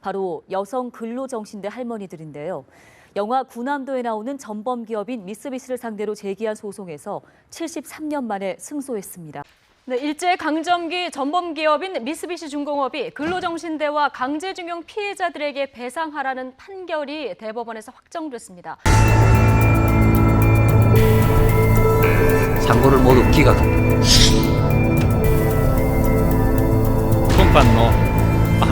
바로 여성 근로정신대 할머니들인데요. 영화 구남도에 나오는 전범 기업인 미쓰비시를 상대로 제기한 소송에서 73년 만에 승소했습니다. 네, 일제 강점기 전범 기업인 미쓰비시 중공업이 근로정신대와 강제징용 피해자들에게 배상하라는 판결이 대법원에서 확정됐습니다. 상고를 모두 기각합니다. 통판노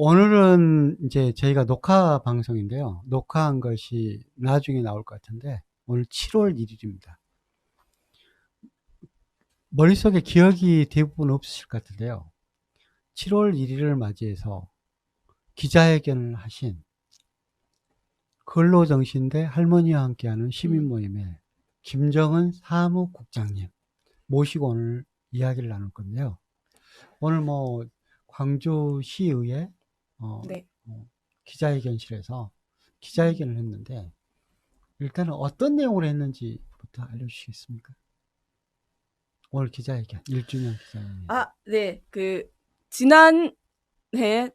오늘은 이제 저희가 녹화 방송인데요. 녹화한 것이 나중에 나올 것 같은데, 오늘 7월 1일입니다. 머릿속에 기억이 대부분 없으실 것 같은데요. 7월 1일을 맞이해서 기자회견을 하신 근로정신대 할머니와 함께하는 시민 모임의 김정은 사무국장님 모시고 오늘 이야기를 나눌 건데요. 오늘 뭐 광주시의회 어, 네. 어, 기자회견실에서 기자회견을 했는데 일단은 어떤 내용으로 했는지부터 알려주시겠습니까? 오늘 기자회견 1주년 기자회견. 아, 네. 그 지난해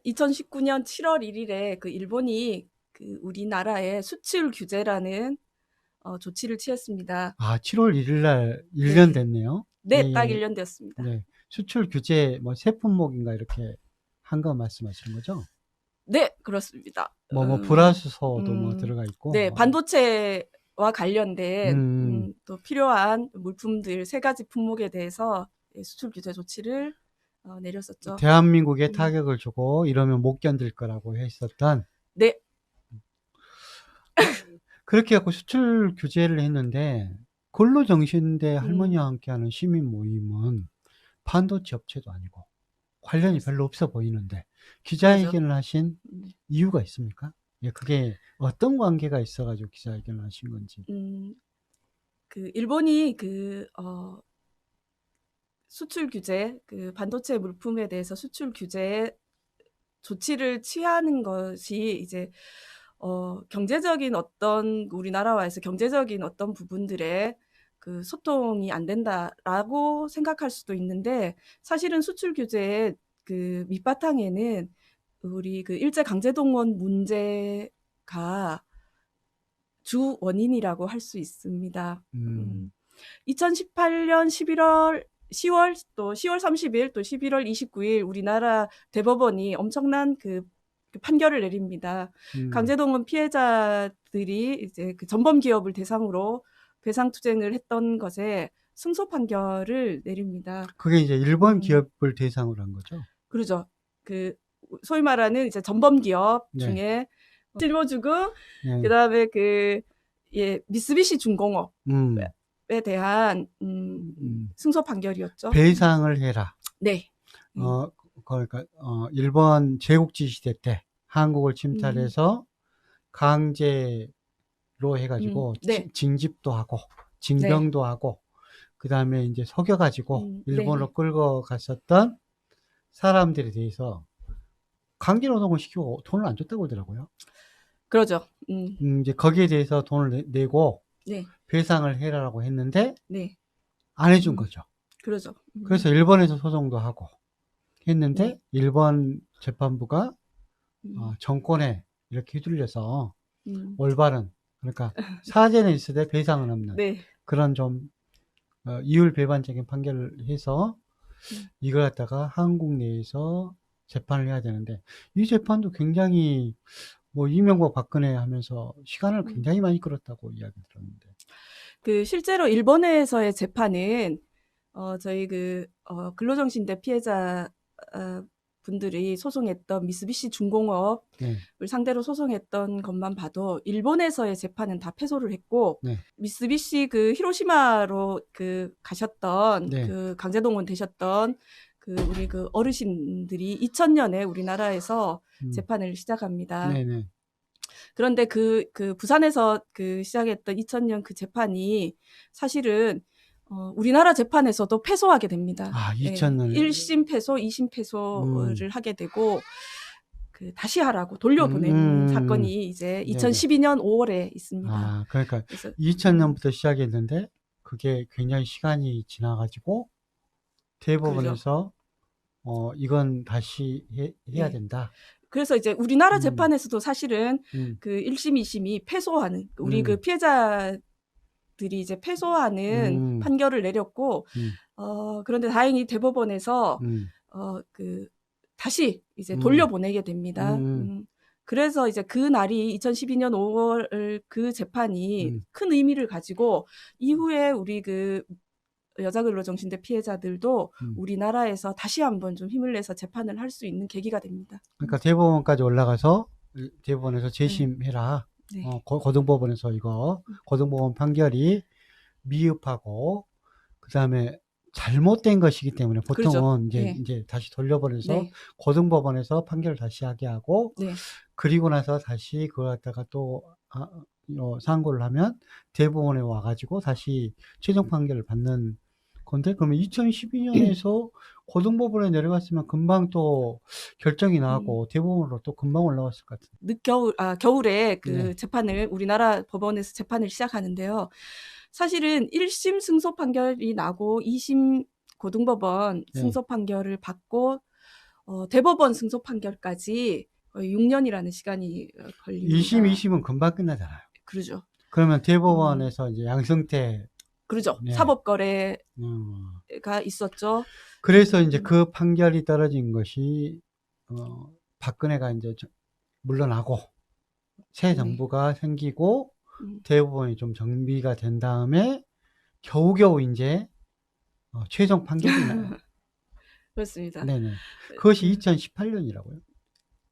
2019년 7월 1일에 그 일본이 그 우리나라에 수출 규제라는 어, 조치를 취했습니다. 아, 7월 1일 날 1년 네. 됐네요. 네, 예, 딱 예. 1년 되었습니다. 네. 수출 규제 뭐 세 품목인가 이렇게 한 거 말씀하시는 거죠? 네, 그렇습니다. 뭐 뭐 음, 불화수소도 뭐 음, 들어가 있고. 네, 뭐. 반도체와 관련된 음. 음, 또 필요한 물품들 세 가지 품목에 대해서 예, 수출 규제 조치를 어, 내렸었죠. 대한민국에 음. 타격을 주고 이러면 못 견딜 거라고 했었던 네, 그렇게 해갖고 수출 규제를 했는데 근로정신대 음. 할머니와 함께하는 시민 모임은 반도체 업체도 아니고 관련이 별로 없어 보이는데 기자회견을 하신 음. 이유가 있습니까? 예, 그게 어떤 관계가 있어가지고 기자회견을 하신 건지. 음, 그 일본이 그 어, 수출 규제, 그 반도체 물품에 대해서 수출 규제 조치를 취하는 것이 이제 어, 경제적인 어떤 우리나라와에서 경제적인 어떤 부분들에 그 소통이 안 된다라고 생각할 수도 있는데 사실은 수출 규제의 그 밑바탕에는 우리 그 일제 강제동원 문제가 주 원인이라고 할 수 있습니다. 음, 음, 2018년 11월 10월 또 10월 30일 또 11월 29일 우리나라 대법원이 엄청난 그, 그 판결을 내립니다. 음, 강제동원 피해자들이 이제 그 전범 기업을 대상으로 배상 투쟁을 했던 것에 승소 판결을 내립니다. 그게 이제 일본 음. 기업을 대상으로 한 거죠. 그러죠. 그 소위 말하는 이제 전범 기업 네. 중에 실버주금 예. 그다음에 그 예, 미쓰비시 중공업에 음, 대한 음, 음. 승소 판결이었죠. 배상을 해라. 네. 음. 어, 그러니까, 어, 일본 제국지 시대 때 한국을 침탈해서 강제 로 해가지고 음, 네. 지- 징집도 하고, 징병도 하고, 그 다음에 이제 속여가지고 음, 일본으로 네. 끌고 갔었던 사람들에 대해서 강제 노동을 시키고 돈을 안 줬다고 그러더라고요. 그러죠. 음, 음, 이제 거기에 대해서 돈을 내, 고 네. 배상을 해라라고 했는데 네. 안 해준 음. 거죠. 그러죠. 음, 그래서 일본에서 소송도 하고 했는데 네. 일본 재판부가 음, 어, 정권에 이렇게 휘둘려서 음, 올바른 그러니까 사죄는 있으되 배상은 없는 네. 그런 좀 어, 이율배반적인 판결을 해서 음. 이걸 갖다가 한국 내에서 재판을 해야 되는데 이 재판도 굉장히 뭐 이명박 박근혜 하면서 시간을 음. 굉장히 많이 끌었다고 이야기 들었는데 그 실제로 일본에서의 재판은 어 저희 그 어, 근로정신대 피해자 어, 분들이 소송했던 미쓰비시 중공업을 네. 상대로 소송했던 것만 봐도 일본에서의 재판은 다 패소를 했고 네. 미쓰비시 그 히로시마로 그 가셨던 네. 그 강제동원 되셨던 그 우리 그 어르신들이 2000년에 우리나라에서 음. 재판을 시작합니다. 네네 그런데 그, 그 부산에서 그 시작했던 2000년 그 재판이 사실은 어, 우리나라 재판에서도 패소하게 됩니다. 아, 예, 2000년. 1심 패소, 2심 패소를 음. 하게 되고 그 다시 하라고 돌려보내는 음, 음. 사건이 이제 네네. 2012년 5월에 있습니다. 아, 그러니까 그래서 2000년부터 시작했는데 그게 굉장히 시간이 지나가지고 대법원에서 어 이건 다시 해, 해야 네. 된다. 그래서 이제 우리나라 음. 재판에서도 사실은 음, 그 1심, 2심이 패소하는 우리 음. 그 피해자 들이 이제 패소하는 음. 판결을 내렸고 음. 어 그런데 다행히 대법원에서 음, 어 그 다시 이제 음. 돌려보내게 됩니다. 음. 음. 그래서 이제 그 날이 2012년 5월 그 재판이 음. 큰 의미를 가지고 이후에 우리 그 여자근로정신대 피해자들도 음. 우리나라에서 다시 한번 좀 힘을 내서 재판을 할 수 있는 계기가 됩니다. 그러니까 대법원까지 올라가서 대법원에서 재심해라. 네. 어, 고- 고등법원에서 이거 고등법원 판결이 미흡하고 그 다음에 잘못된 것이기 때문에 보통은 그렇죠. 이제 네. 이제 다시 돌려보내서 네. 고등법원에서 판결을 다시 하게 하고 네. 그리고 나서 다시 그거 갖다가 또 아, 어, 상고를 하면 대법원에 와가지고 다시 최종 판결을 받는 건데 그러면 2012년에서 고등법원에 내려갔으면 금방 또 결정이 음. 나고 대법원으로 또 금방 올라왔을 것 같은데. 늦겨울 아 겨울에 그 네. 재판을 우리나라 법원에서 재판을 시작하는데요. 사실은 1심 승소 판결이 나고 2심 고등법원 네. 승소 판결을 받고 어, 대법원 승소 판결까지 거의 6년이라는 시간이 어, 걸립니다. 2심, 2심은 금방 끝나잖아요. 그러죠. 그러면 대법원에서 이제 양승태 그러죠. 네. 사법 거래가 음, 있었죠. 그래서 이제 그 판결이 떨어진 것이 어, 박근혜가 이제 저- 물러나고 새 네. 정부가 생기고 음. 대법원이 좀 정비가 된 다음에 겨우겨우 이제 어, 최종 판결이 나요. 그렇습니다. 네네. 그것이 2018년이라고요.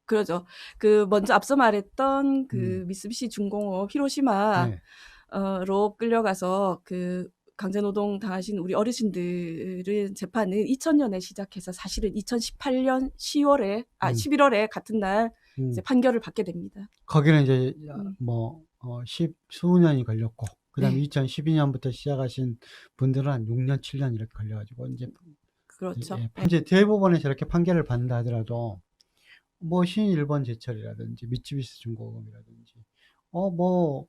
그러죠. 그 먼저 앞서 말했던 그 음. 미쓰비시 중공업 히로시마 네. 어로 끌려가서 그 강제노동 당하신 우리 어르신들은 재판은 2000년에 시작해서 사실은 2018년 10월에 아 음. 11월에 같은 날 음, 이제 판결을 받게 됩니다. 거기는 이제 음. 뭐 어, 십 수년이 걸렸고 그다음에 네. 2012년부터 시작하신 분들은 한 6년, 7년 이렇게 걸려가지고 이제 그렇죠. 예, 네. 이제 대법원에서 이렇게 판결을 받는다 하더라도 뭐 신일본 제철이라든지 미쯔비시 중공업이라든지 어뭐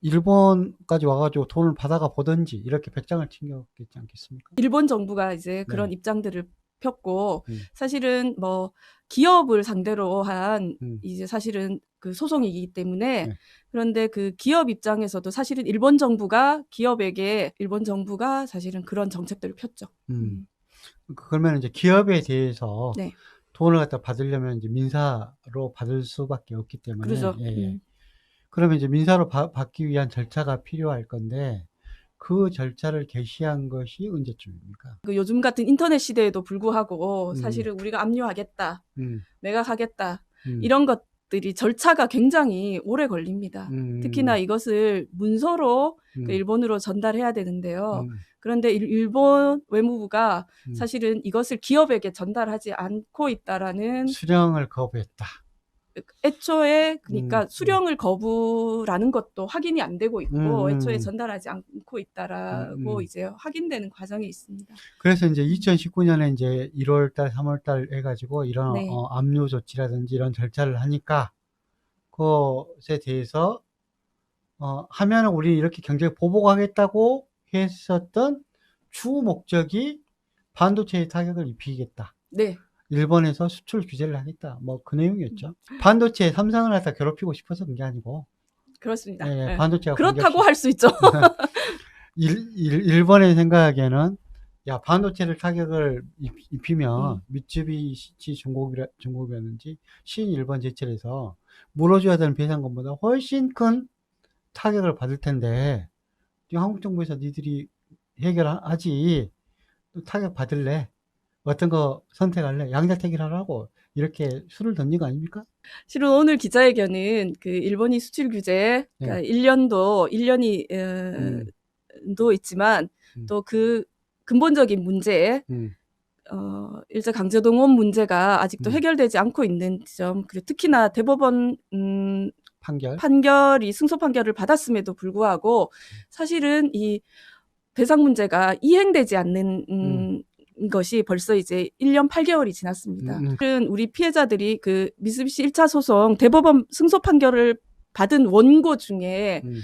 일본까지 와가지고 돈을 받아가 보든지 이렇게 배짱을 튕겼겠지 않겠습니까? 일본 정부가 이제 그런 네. 입장들을 폈고 음. 사실은 뭐 기업을 상대로 한 음. 이제 사실은 그 소송이기 때문에 네. 그런데 그 기업 입장에서도 사실은 일본 정부가 기업에게 일본 정부가 사실은 그런 정책들을 폈죠. 음. 그러면 이제 기업에 대해서 네. 돈을 갖다 받으려면 이제 민사로 받을 수밖에 없기 때문에 그러죠. 예, 예. 음. 그러면 이제 민사로 바- 받기 위한 절차가 필요할 건데 그 절차를 개시한 것이 언제쯤입니까? 그 요즘 같은 인터넷 시대에도 불구하고 음. 사실은 우리가 압류하겠다, 음, 매각하겠다 음, 이런 것들이 절차가 굉장히 오래 걸립니다. 음, 특히나 이것을 문서로 음, 그 일본으로 전달해야 되는데요. 음, 그런데 일- 일본 외무부가 음. 사실은 이것을 기업에게 전달하지 않고 있다라는 수령을 거부했다. 애초에 그러니까 음, 수령을 거부라는 것도 확인이 안 되고 있고 음, 음. 애초에 전달하지 않고 있다라고 음, 음. 이제 확인되는 과정이 있습니다. 그래서 이제 2019년에 이제 1월달, 3월달 해가지고 이런 네. 어, 압류 조치라든지 이런 절차를 하니까 그것에 대해서 어, 하면은 우리 이렇게 경제 보복하겠다고 했었던 주 목적이 반도체에 타격을 입히겠다. 네, 일본에서 수출 규제를 하겠다. 뭐 그 내용이었죠. 반도체 삼성을 갖다 괴롭히고 싶어서 그런 게 아니고 그렇습니다. 예, 네. 반도체가 그렇다고 공격시- 할수 있죠. 일, 일, 일본의 생각에는 야 반도체를 타격을 입, 입히면 음. 미쯔비시 중국이라, 중국이었는지 신일본 제철에서 물어줘야 되는 배상금보다 훨씬 큰 타격을 받을 텐데 이 한국 정부에서 니들이 해결하지 또 타격 받을래 어떤 거 선택할래 양자택일 하라고 이렇게 수를 던진 거 아닙니까? 실은 오늘 기자회견은 그 일본이 수출 규제 그러니까 네. 1년도 1년이 음. 도 있지만 음. 또그 근본적인 문제 음, 어, 일제 강제동원 문제가 아직도 음. 해결되지 않고 있는 점, 그리고 특히나 대법원, 음, 판결. 판결이 승소 판결을 받았음에도 불구하고 사실은 이 배상 문제가 이행되지 않는 음, 것이 벌써 이제 1년 8개월이 지났습니다. 음, 음. 우리 피해자들이 그 미쓰비시 1차 소송 대법원 승소 판결을 받은 원고 중에 음.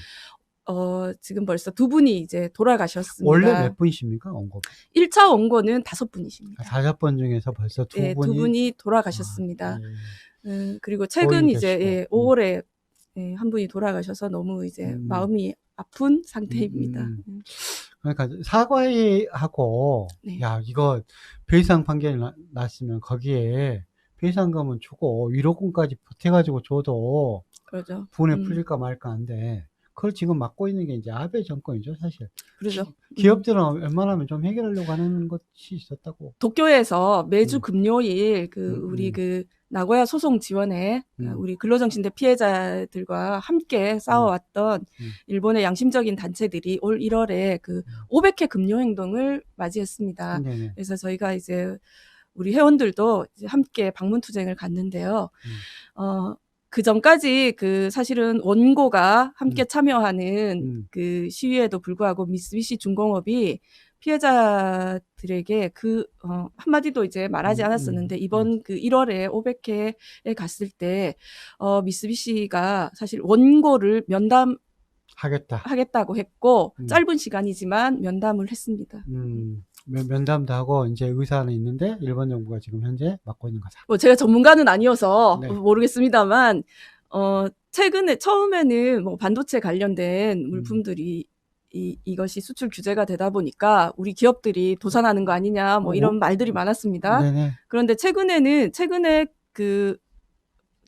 어 지금 벌써 두 분이 이제 돌아가셨습니다. 원래 몇 분이십니까? 원고. 1차 원고는 다섯 분이십니다. 다섯 번 중에서 벌써 두 네, 분이 두 분이 돌아가셨습니다. 아, 예. 음, 그리고 최근 이제. 예, 음. 5월에 예, 한 분이 돌아가셔서 너무 이제 음. 마음이 아픈 상태입니다. 음. 음. 그러니까 사과하고 네. 야 이거 배상 판결이 나- 났으면 거기에 배상금은 주고 위로금까지 보태가지고 줘도 그러죠. 분에 음. 풀릴까 말까 한데 그걸 지금 맡고 있는 게 이제 아베 정권이죠 사실 그러죠. 음. 기업들은 웬만하면 좀 해결하려고 하는 것이 있었다고 도쿄에서 매주 음. 금요일 그 음, 우리 음. 그 나고야 소송 지원에 음. 우리 근로정신대 피해자들과 함께 싸워왔던 음. 일본의 양심적인 단체들이 올 1월에 그 500회 금요 행동을 맞이했습니다. 네네. 그래서 저희가 이제 우리 회원들도 이제 함께 방문 투쟁을 갔는데요. 음. 어, 그 전까지 그 사실은 원고가 함께 참여하는 음. 그 시위에도 불구하고 미쓰비시 중공업이 피해자들에게 그, 어, 한마디도 이제 말하지 음, 않았었는데, 음, 이번 그 1월에 500회에 갔을 때, 어, 미쓰비시가 사실 원고를 면담 하겠다고 하겠다 했고, 음. 짧은 시간이지만 면담을 했습니다. 음, 면- 면담도 하고 이제 의사는 있는데 일본 정부가 지금 현재 맡고 있는 거다 뭐 제가 전문가는 아니어서 네. 모르겠습니다만 어 최근에 처음에는 뭐 반도체 관련된 음. 물품들이 이, 이것이 수출 규제가 되다 보니까 우리 기업들이 도산하는 거 아니냐 뭐 어, 이런 말들이 많았습니다. 네네 그런데 최근에는 최근에 그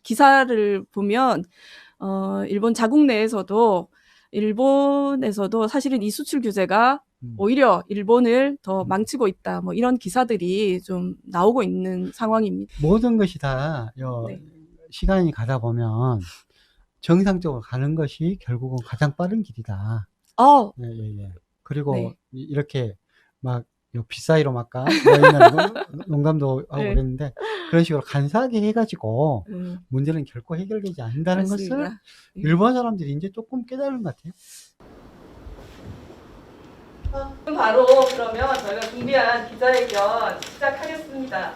기사를 보면 어 일본 자국 내에서도 일본에서도 사실은 이 수출 규제가 음. 오히려 일본을 더 음. 망치고 있다. 뭐 이런 기사들이 좀 나오고 있는 상황입니다. 모든 것이 다 요, 네. 시간이 가다 보면 정상적으로 가는 것이 결국은 가장 빠른 길이다. 어, 예, 예, 예. 그리고 네. 이- 이렇게 막요 비싸이로 막까 뭐 농담도 하고 네. 그랬는데 그런 식으로 간사하게 해가지고 음, 문제는 결코 해결되지 않는다는 것을 맞습니다. 네. 일본 사람들이 이제 조금 깨달은 것 같아요. 바로 그러면 저희가 준비한 기자회견 시작하겠습니다.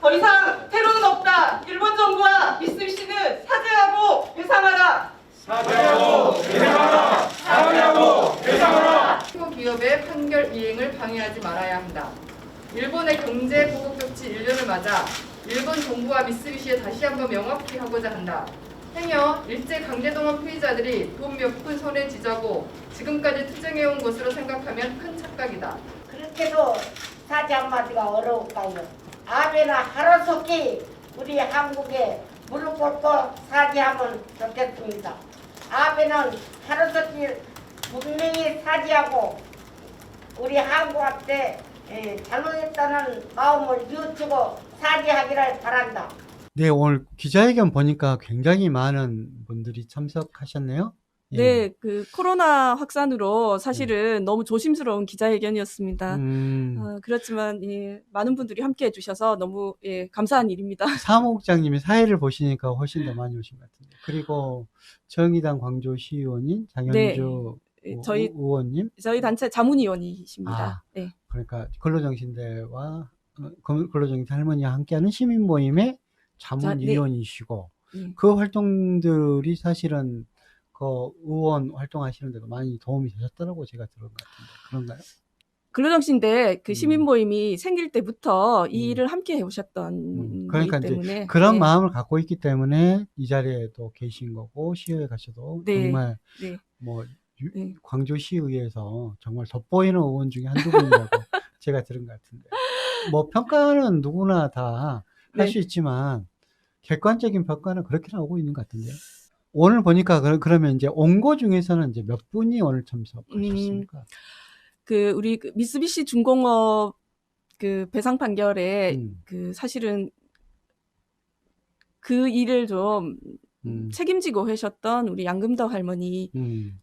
더 이상 테러는 없다. 일본 정부와 미쓰비시는 사죄하고 배상하라. 한국 기업의 판결 이행을 방해하지 말아야 한다. 일본의 경제 보복 조치 1년을 맞아 일본 정부와 미쓰비시에 다시 한번 명확히 하고자 한다. 행여 일제 강제동원 피해자들이 돈 몇 푼 손에 쥐자고 지금까지 투쟁해온 것으로 생각하면 큰 착각이다. 그렇게도 사지 한마디가 어려울까요? 아베나 하루속히 우리 한국에 무릎 꿇고 사죄하면 좋겠습니다. 아베는 하루속히 분명히 사죄하고 우리 한국한테 에, 잘못했다는 마음을 뉘우치고 사죄하기를 바란다. 네, 오늘 기자회견 보니까 굉장히 많은 분들이 참석하셨네요. 예. 네, 그 코로나 확산으로 사실은 너무 조심스러운 기자회견이었습니다. 음, 어, 그렇지만 예, 많은 분들이 함께해 주셔서 너무 예, 감사한 일입니다. 사무국장님이 사회를 보시니까 훨씬 더 많이 오신 것 같은데. 그리고 정의당 광주시 의원인 장현주 예, 의- 저희 의원님, 저희 단체 자문위원이십니다. 아. 네. 그러니까 근로정신대와 어, 근- 근로정신 할머니와 함께하는 시민 모임의 자, 네. 자문위원이시고 네. 그 활동들이 사실은 그 의원 활동하시는 데도 많이 도움이 되셨다고 제가 들은 것 같은데 그런가요? 근로정신대 그 음. 시민 모임이 생길 때부터 이 음. 일을 함께 해오셨던 음, 그러니까 때문에 그런 네. 마음을 갖고 있기 때문에 이 자리에 또 계신 거고 시의회 가셔도 네. 정말 네. 뭐 유- 네. 광주시의회에서 정말 돋보이는 의원 중에 한두 분이라고 제가 들은 것 같은데 뭐 평가는 누구나 다 할 네. 수 있지만 객관적인 평가는 그렇게 나오고 있는 것 같은데요. 오늘 보니까 그- 그러면 이제 온거 중에서는 이제 몇 분이 오늘 참석하셨습니까? 그 우리 그 미쓰비시 중공업 그 배상 판결에 음, 그 사실은 그 일을 좀 음, 책임지고 하셨던 우리 양금덕 할머니가 음.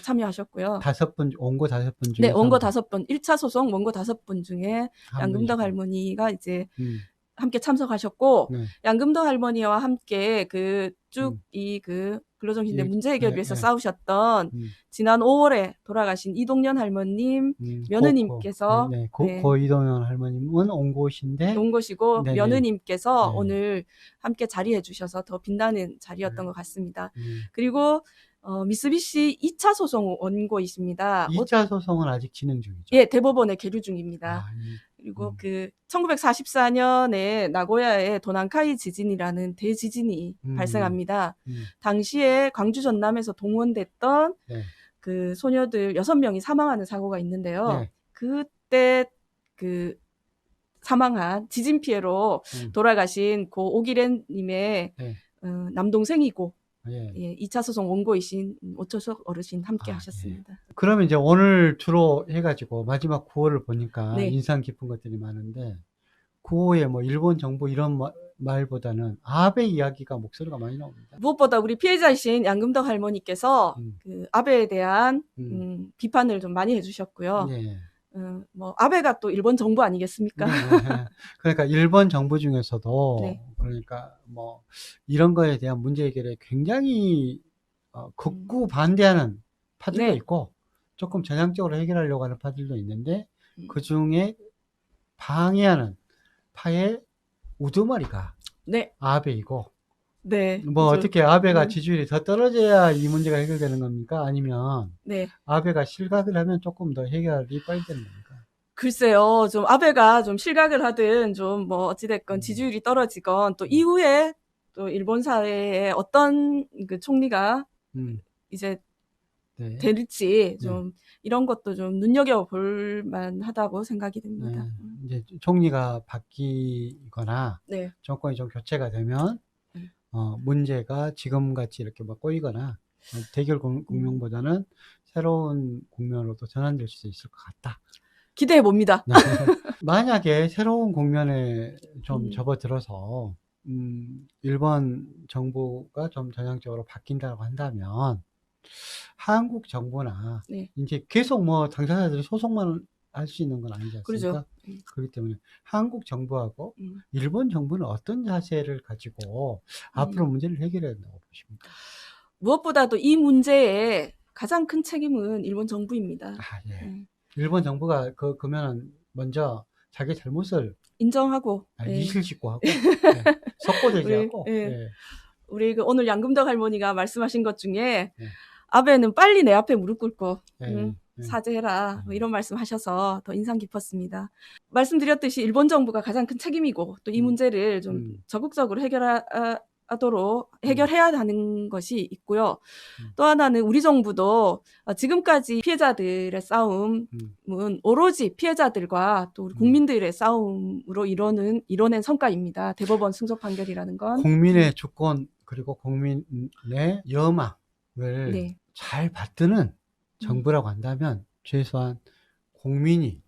참여하셨고요. 다섯 분, 온거 다섯 분 중에 네, 원고 다섯 번, 1차 소송 원고 다섯 분 중에 한 양금덕. 할머니가 이제 음, 함께 참석하셨고 네. 양금도 할머니와 함께 그쭉 음. 이그 근로정신대 예, 문제 해결 네, 위해서 네. 싸우셨던 음, 지난 5월에 돌아가신 이동년 할머님 음, 며느님께서 고, 고, 네, 네. 고, 네. 고 이동현 할머님은 온 곳인데 온 네네. 며느님께서 네. 오늘 함께 자리해 주셔서 더 빛나는 자리였던 네. 것 같습니다. 음, 그리고 어, 미쓰비시 2차 소송 원고이십니다. 어, 2차 소송은 아직 진행 중이죠. 예, 대법원에 계류 중입니다. 아, 예. 그리고 음. 그 1944년에 나고야에 도난카이 지진이라는 대지진이 음. 발생합니다. 음, 당시에 광주 전남에서 동원됐던 네. 그 소녀들 6명이 사망하는 사고가 있는데요. 네. 그때 그 사망한 지진 피해로 음. 돌아가신 고 오기렌 님의 네. 어, 남동생이고 예. 예, 2차 소송 원고이신 오초석 어르신 함께 아, 하셨습니다. 그러면 이제 오늘 주로 해가지고 마지막 구호를 보니까 네. 인상 깊은 것들이 많은데 구호에 뭐 일본 정부 이런 마- 말보다는 아베 이야기가 목소리가 많이 나옵니다. 무엇보다 우리 피해자이신 양금덕 할머니께서 음. 그 아베에 대한 음. 음, 비판을 좀 많이 해주셨고요. 네. 어, 뭐 아베가 또 일본 정부 아니겠습니까? 네. 그러니까 일본 정부 중에서도 네. 그러니까 뭐 이런 거에 대한 문제 해결에 굉장히 어, 극구 반대하는 파들도 음. 네. 있고 조금 전향적으로 해결하려고 하는 파들도 있는데 음. 그 중에 방해하는 파의 우두머리가 네, 아베이고 네. 뭐 그래서- 어떻게 아베가 음. 지지율이 더 떨어져야 이 문제가 해결되는 겁니까? 아니면 네. 아베가 실각을 하면 조금 더 해결이 빨리 되는 겁니까? 글쎄요, 좀 아베가 좀 실각을 하든 좀 뭐 어찌됐건 음. 지지율이 떨어지건 또 이후에 또 일본 사회에 어떤 그 총리가 음, 이제 네. 될지 좀 이런 것도 좀 눈여겨 볼 만하다고 생각이 듭니다. 음. 네. 이제 총리가 바뀌거나 네. 정권이 좀 교체가 되면 음. 어, 문제가 지금 같이 이렇게 막 꼬이거나 어, 대결 음. 국- 국면보다는 새로운 국면으로도 전환될 수 있을 것 같다. 기대해 봅니다. 네. 만약에 새로운 국면에 좀 음. 접어들어서 음, 일본 정부가 좀 전향적으로 바뀐다고 한다면 한국 정부나 네. 이제 계속 뭐 당사자들이 소송만 할 수 있는 건 아니지 않습니까? 그러죠. 음. 그렇기 때문에 한국 정부하고 음. 일본 정부는 어떤 자세를 가지고 앞으로 문제를 해결해야 된다고 보십니까? 무엇보다도 이 문제에 가장 큰 책임은 일본 정부입니다. 아, 예. 음. 일본 정부가 그, 그러면은 먼저 자기 잘못을 인정하고 아, 예. 이실 짓고 하고 예. 석고대지하고 우리, 예. 예. 우리 그 오늘 양금덕 할머니가 말씀하신 것 중에 네. 아베는 빨리 내 앞에 무릎 꿇고 예. 음, 예. 사죄해라 뭐 음. 이런 말씀하셔서 더 인상 깊었습니다. 말씀드렸듯이 일본 정부가 가장 큰 책임이고 또이 음. 문제를 좀 음. 적극적으로 해결하도록 해결해야 하는 것이 있고요. 음. 또 하나는 우리 정부도 어, 지금까지 피해자들의 싸움은 음. 오로지 피해자들과 또 우리 음. 국민들의 싸움으로 이뤄는 이뤄낸 성과입니다. 대법원 승소 판결이라는 건 국민의 주권 그리고 국민의 여망을 네. 잘 받드는 정부라고 한다면 최소한 국민이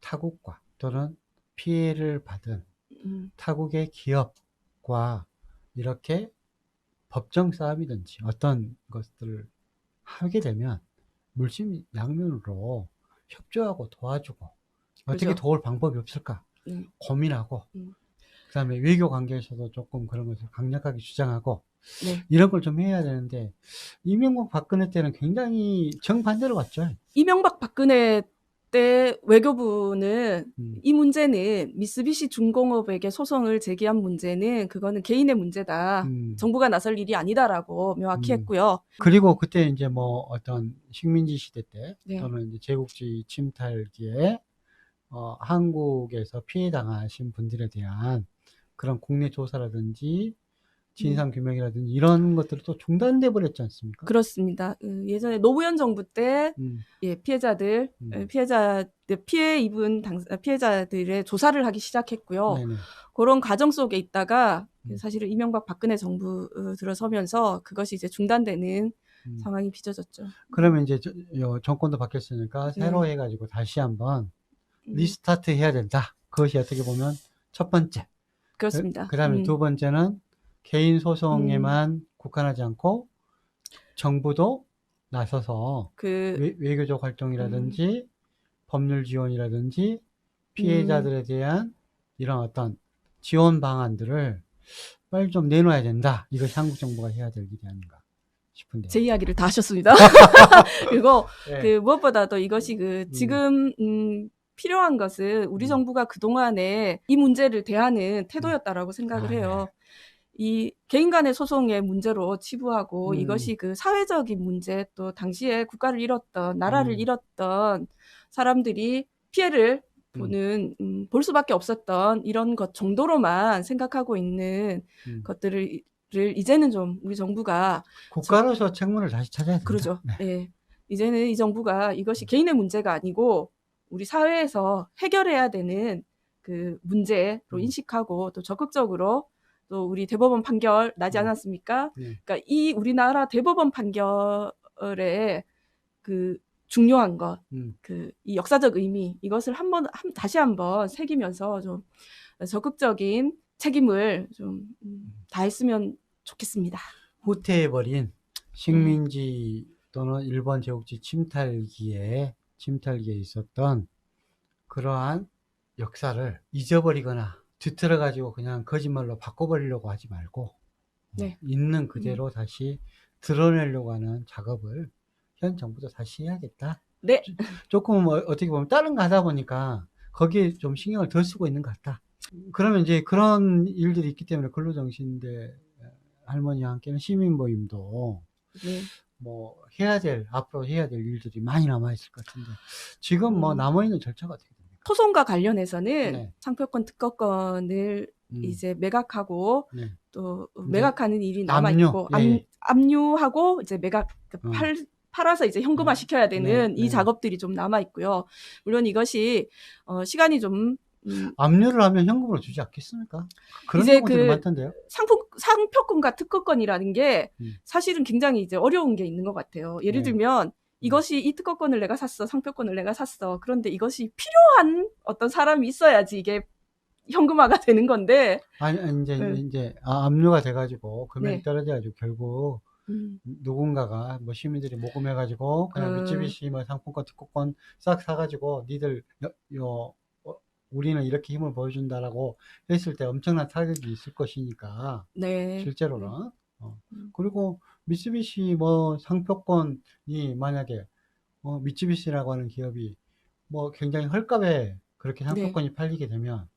타국과 또는 피해를 받은 음, 타국의 기업과 이렇게 법정 싸움이든지 어떤 것들을 하게 되면 물심 양면으로 협조하고 도와주고 어떻게 그죠. 도울 방법이 없을까 음. 고민하고 음. 그다음에 외교 관계에서도 조금 그런 것을 강력하게 주장하고 네. 이런 걸 좀 해야 되는데 이명박 박근혜 때는 굉장히 정반대로 갔죠. 이명박 박근혜 때 외교부는 음. 이 문제는 미쓰비시 중공업에게 소송을 제기한 문제는 그거는 개인의 문제다. 음. 정부가 나설 일이 아니다라고 명확히 음. 했고요. 그리고 그때 이제 뭐 어떤 식민지 시대 때 네. 또는 제국주의 침탈기에 어, 한국에서 피해 당하신 분들에 대한 그런 국내 조사라든지 진상 규명이라든지 이런 것들이 또 중단돼 버렸지 않습니까? 그렇습니다. 그 예전에 노무현 정부 때 음, 예, 피해자들 음. 예, 피해자 피해 입은 당, 피해자들의 조사를 하기 시작했고요. 네네. 그런 과정 속에 있다가 음. 사실은 이명박 박근혜 정부 어, 들어서면서 그것이 이제 중단되는 음. 상황이 빚어졌죠. 그러면 이제 저- 요 정권도 바뀌었으니까 네. 새로 해가지고 다시 한번 음, 리스타트 해야 된다. 그것이 어떻게 보면 첫 번째. 그렇습니다. 그, 다음에 음. 두 번째는 개인 소송에만 국한하지 않고 정부도 나서서 그 외, 교적 활동이라든지 법률 지원이라든지 피해자들에 대한 이런 어떤 지원 방안들을 빨리 좀 내놓아야 된다. 이것이 한국 정부가 해야 될 일이 아닌가 싶은데. 제 이야기를 다 하셨습니다. 그리고 네. 그 무엇보다도 이것이 그 지금 음, 필요한 것은 우리 음. 정부가 그 동안에 이 문제를 대하는 태도였다라고 생각을 아, 해요. 이 개인 간의 소송의 문제로 치부하고 음. 이것이 그 사회적인 문제 또 당시에 국가를 잃었던 나라를 음. 잃었던 사람들이 피해를 보는 음, 볼 수밖에 없었던 이런 것 정도로만 생각하고 있는 음. 것들을 를 이제는 좀 우리 정부가 국가로서 책무를 다시 찾아야 된다. 그러죠. 네. 예. 이제는 이 정부가 이것이 개인의 문제가 아니고 우리 사회에서 해결해야 되는 그 문제로 음. 인식하고 또 적극적으로 또 우리 대법원 판결 나지 음. 않았습니까? 네. 그러니까 이 우리나라 대법원 판결의 그 중요한 것, 음. 그이 역사적 의미 이것을 한번 한, 다시 한번 새기면서 좀 적극적인 책임을 좀 음, 다했으면 좋겠습니다. 후퇴해버린 식민지 또는 일본 제국지 침탈기에 침탈기에 있었던 그러한 역사를 잊어버리거나 뒤틀어 가지고 그냥 거짓말로 바꿔버리려고 하지 말고 네. 있는 그대로 다시 드러내려고 하는 작업을 현 정부도 다시 해야겠다. 네. 조금 어- 어떻게 보면 다른 거 하다 보니까 거기에 좀 신경을 덜 쓰고 있는 것 같다. 그러면 이제 그런 일들이 있기 때문에 근로정신대 할머니와 함께는 시민 모임도 네. 뭐 해야 될 앞으로 해야 될 일들이 많이 남아 있을 것 같은데 지금 뭐 음. 남아 있는 절차가 어떻게 소송과 관련해서는 네. 상표권 특허권을 음, 이제 매각하고 네. 또 매각하는 일이 남아 있고 예, 예. 압류하고 이제 매각 그 음. 팔 팔아서 이제 현금화 음. 시켜야 되는 네, 이 네. 작업들이 좀 남아 있고요. 물론 이것이 어, 시간이 좀 음, 압류를 하면 현금으로 주지 않겠습니까? 그런 이제 그- 많던데요. 상품 상표권과 특허권이라는 게 음. 사실은 굉장히 이제 어려운 게 있는 것 같아요. 예를 네. 들면 이것이 이 특허권을 내가 샀어, 상표권을 내가 샀어. 그런데 이것이 필요한 어떤 사람이 있어야지 이게 현금화가 되는 건데. 아니, 이제 네. 이제 아, 압류가 돼가지고 금액이 네. 떨어져가지고 결국 음, 누군가가 뭐 시민들이 모금해가지고 그냥 음. 미쯔비시 뭐 상품권 특허권 싹 사가지고 니들 여, 요 어, 우리는 이렇게 힘을 보여준다라고 했을 때 엄청난 타격이 있을 것이니까 네. 실제로는 어. 음. 그리고 미쓰비시 뭐 상표권이 만약에 어, 미쓰비시라고 하는 기업이 뭐 굉장히 헐값에 그렇게 네. 상표권이 팔리게 되면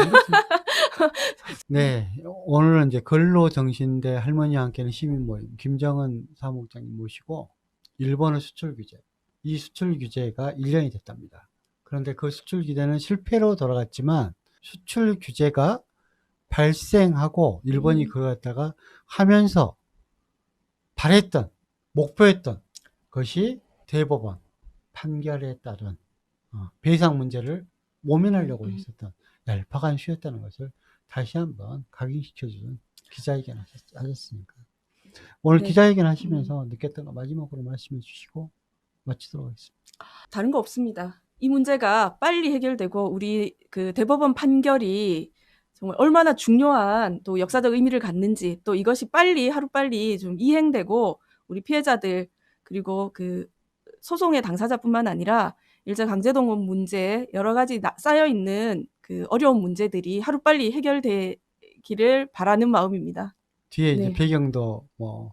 않겠습니까? 네, 오늘은 이제 근로 정신대 할머니와 함께하는 시민 모임 김정은 사무국장님 모시고 일본의 수출 규제, 이 수출 규제가 1년이 됐답니다. 그런데 그 수출 규제는 실패로 돌아갔지만 수출 규제가 발생하고 일본이 음. 그걸 갖다가 하면서 바랬던 목표했던 것이 대법원 판결에 따른 어, 배상 문제를 모면하려고 음. 했었던 얄팍한 수였다는 것을 다시 한번 각인시켜주는 기자회견 하셨, 하셨으니까 오늘 네. 기자회견 하시면서 느꼈던 거 마지막으로 말씀해 주시고 마치도록 하겠습니다. 다른 거 없습니다. 이 문제가 빨리 해결되고 우리 그 대법원 판결이 정말 얼마나 중요한 또 역사적 의미를 갖는지 또 이것이 빨리 하루 빨리 좀 이행되고 우리 피해자들 그리고 그 소송의 당사자뿐만 아니라 일제 강제동원 문제 여러 가지 쌓여 있는 그 어려운 문제들이 하루 빨리 해결되기를 바라는 마음입니다. 뒤에 이제 네. 배경도 뭐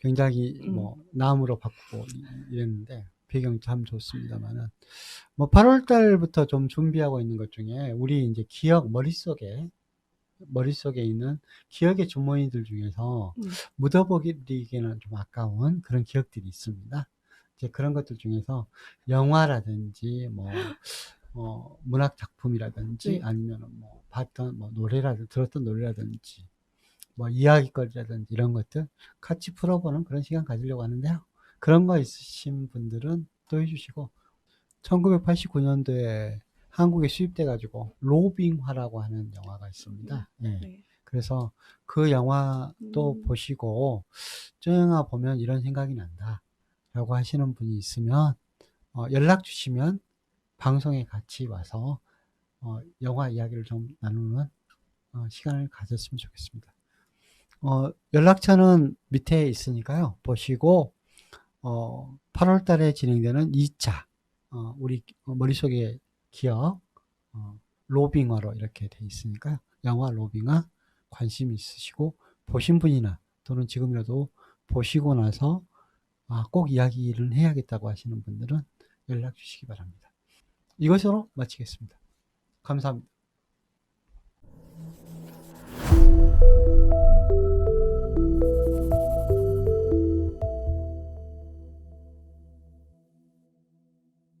굉장히 음. 뭐 나무로 바꾸고 이- 이랬는데 배경 참 좋습니다만은 뭐 8월 달부터 좀 준비하고 있는 것 중에 우리 이제 기억 머릿속에 머릿속에 있는 기억의 주머니들 중에서 음. 묻어버리기에는 좀 아까운 그런 기억들이 있습니다. 이제 그런 것들 중에서 영화라든지 뭐 어, 문학 작품이라든지 네. 아니면 뭐 봤던 뭐 노래라든지 들었던 노래라든지 뭐 이야기거리라든지 이런 것들 같이 풀어보는 그런 시간 가지려고 하는데요. 그런 거 있으신 분들은 또 해주시고 1989년도에 한국에 수입돼 가지고 로빙화라고 하는 영화가 있습니다. 예. 네. 그래서 그 영화도 음. 보시고 저 영화 보면 이런 생각이 난다 라고 하시는 분이 있으면 어, 연락 주시면 방송에 같이 와서 어, 영화 이야기를 좀 나누는 어, 시간을 가졌으면 좋겠습니다. 어, 연락처는 밑에 있으니까요. 보시고 어, 8월 달에 진행되는 2차 어, 우리 머릿속에 기억 어, 로빙화로 이렇게 돼 있으니까 영화 로빙화 관심 있으시고 보신 분이나 또는 지금이라도 보시고 나서 아, 꼭 이야기를 해야겠다고 하시는 분들은 연락 주시기 바랍니다. 이것으로 마치겠습니다. 감사합니다.